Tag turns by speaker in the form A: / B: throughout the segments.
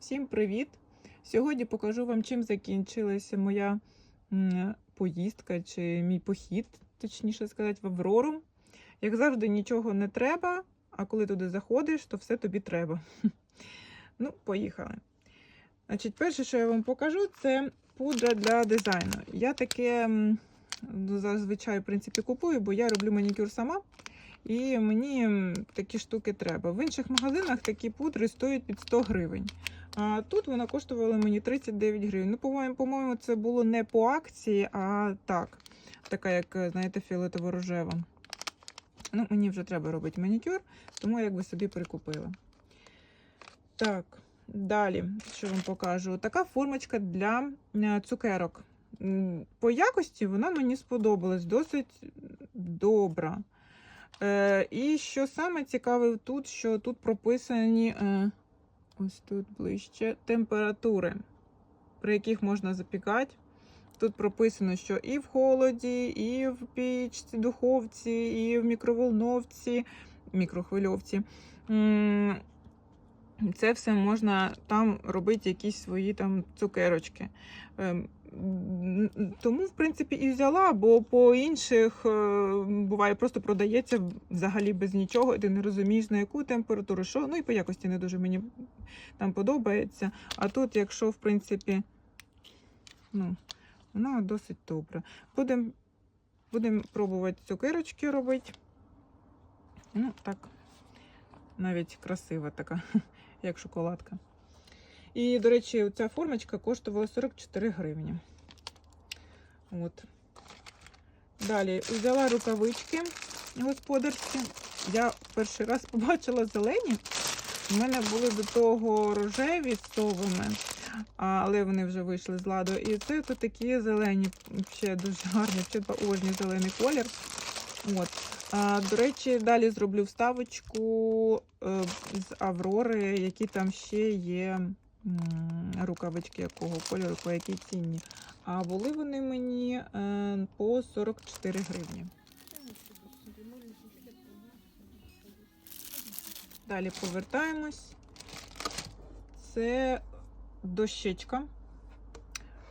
A: Всім привіт! Сьогодні покажу вам, чим закінчилася моя поїздка чи мій похід, точніше сказати, в Аврору. Як завжди, нічого не треба, а коли туди заходиш, то все тобі треба. Ну, поїхали. Значить, перше, що я вам покажу, це пудра для дизайну. Я таке зазвичай в принципі купую, бо я роблю манікюр сама. І мені такі штуки треба. В інших магазинах такі пудри стоять під 100 гривень. А тут вона коштувала мені 39 гривень. Ну, по-моєму, це було не по акції, а так. Така, як, знаєте, фіолетово-рожева. Ну, мені вже треба робити манікюр, тому я якби собі прикупила. Так, далі, що вам покажу? Така формочка для е, цукерок. По якості вона мені сподобалась, досить добра. Е, і що саме цікаве тут, що тут прописані е, ось тут ближче температури, при яких можна запікати. Тут прописано, що і в холоді, і в пічці, духовці, і в мікроволновці, мікрохвильовці. Це все можна там робити якісь свої там цукерочки. Тому, в принципі, і взяла, бо по інших е, буває, просто продається взагалі без нічого, і ти не розумієш, на яку температуру, що. Ну і по якості не дуже мені там подобається. А тут, якщо, в принципі, ну, вона досить добра. Будемо будем пробувати цукерочки робити. Ну, так, навіть красива така, як шоколадка. І, до речі, ця формочка коштувала 44 гривні. От. Далі взяла рукавички господарські. Я перший раз побачила зелені. У мене були до того рожеві з совами, але вони вже вийшли з ладу. І це тут такі зелені, ще дуже гарні, ще обожнюю зелений колір. От. А, до речі, далі зроблю вставочку е, з Аврори, які там ще є рукавички якого кольору, по якій ціні. А були вони мені е, по 44 гривні. Далі повертаємось. Це дощечка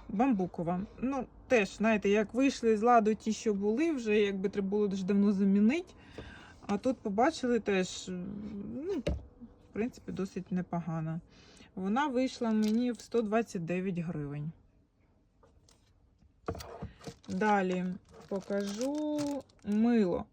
A: бамбукова. Ну, теж, знаєте, як вийшли з ладу ті, що були, вже якби треба було дуже давно замінити. А тут побачили теж, ну, в принципі, досить непогано. Вона вийшла мені в 129 гривень. Далі покажу мило.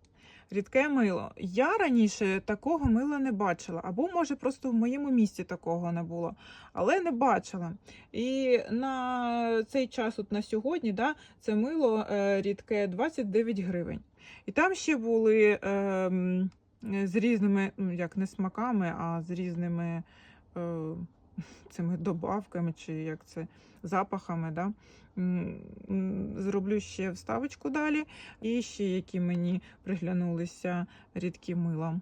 A: Рідке мило. Я раніше такого мила не бачила, або, може, просто в моєму місті такого не було, але не бачила. І на цей час, от на сьогодні, да, це мило е, рідке 29 гривень. І там ще були е, з різними, ну, як не смаками, а з різними е, цими добавками, чи як це, запахами. Да? Зроблю ще вставочку далі. І ще які мені приглянулися рідкі мила.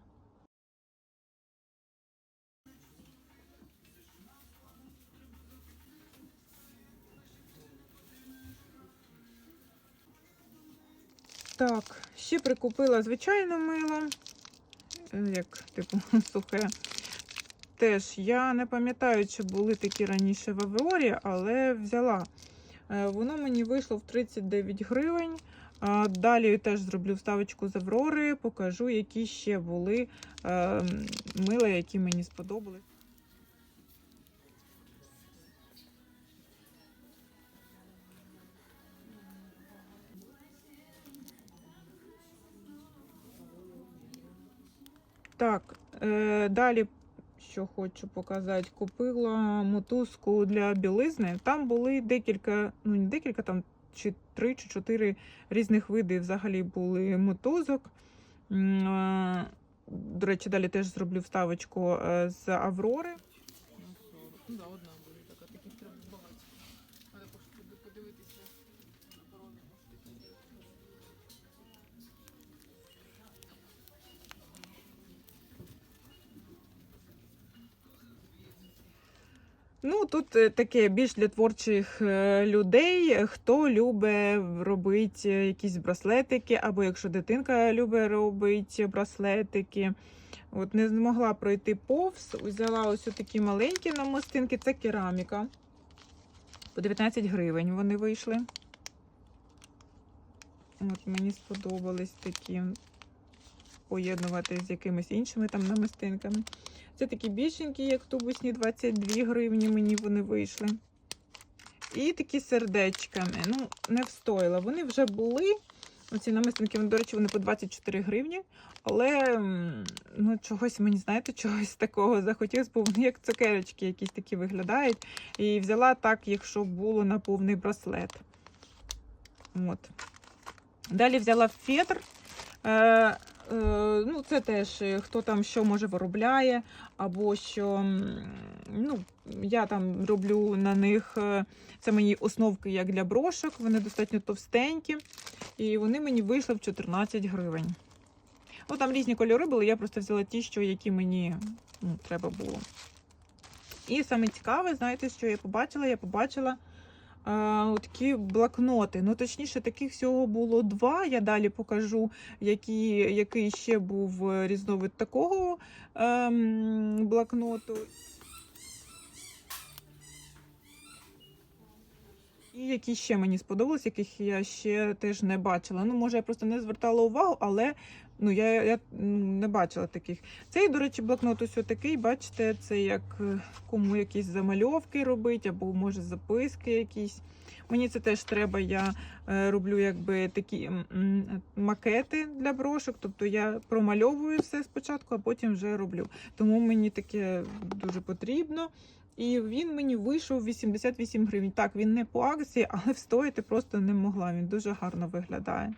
A: Так, ще прикупила звичайне мило, е, як типу сухе. Теж я не пам'ятаю, чи були такі раніше в Аврорі, але взяла. Е, Воно мені вийшло в 39 гривень. Далі теж зроблю вставочку з Аврори, покажу, які ще були е, мила, які мені сподобались. Так, е, далі, що хочу показати, купила мотузку для білизни. Там були декілька, ну не декілька, там чи три чи чотири різних види взагалі були мотузок. До речі, далі теж зроблю вставочку е, з Аврори. Ну, да, одна Ну, тут е, таке більш для творчих е, людей, хто любить робити якісь браслетики, або якщо дитинка любить робити браслетики. От не змогла пройти повз. Взяла ось такі маленькі намистинки. Це кераміка. По 19 гривень вони вийшли. От мені сподобались такі поєднувати з якимись іншими там намистинками. Це такі більшенькі, як тубусні, 22 гривні мені вони вийшли. І такі сердечками. Ну, не встояла. Вони вже були. Оці намистинки, до речі, вони по 24 гривні. Але ну, чогось мені, знаєте, чогось такого захотілося, бо вони як цукерочки якісь такі виглядають. І взяла так, якщо було на повний браслет. От. Далі взяла фетр. Е, ну, це теж е, хто там що може виробляє, або що ну, я там роблю на них. е, Це мої основки як для брошок, вони достатньо товстенькі. І вони мені вийшли в 14 гривень. Ну, там різні кольори були, я просто взяла ті, що які мені ну, треба було. І саме цікаве, знаєте, що я побачила? Я побачила такі блокноти. Ну, точніше, таких всього було два. Я далі покажу, які, який ще був е, різновид такого ем, блокноту. І які ще мені сподобались, яких я ще теж не бачила. Ну, може, я просто не звертала увагу, але ну, я, я не бачила таких. Цей, до речі, блокнот ось такий, бачите, це як е, кому якісь замальовки робити, або може записки якісь. Мені це теж треба. Я е, роблю якби такі макети для брошок. Тобто я промальовую все спочатку, а потім вже роблю. Тому мені таке дуже потрібно. І він мені вийшов 88 гривень. Так, він не по акції, але встояти просто не могла. Він дуже гарно виглядає.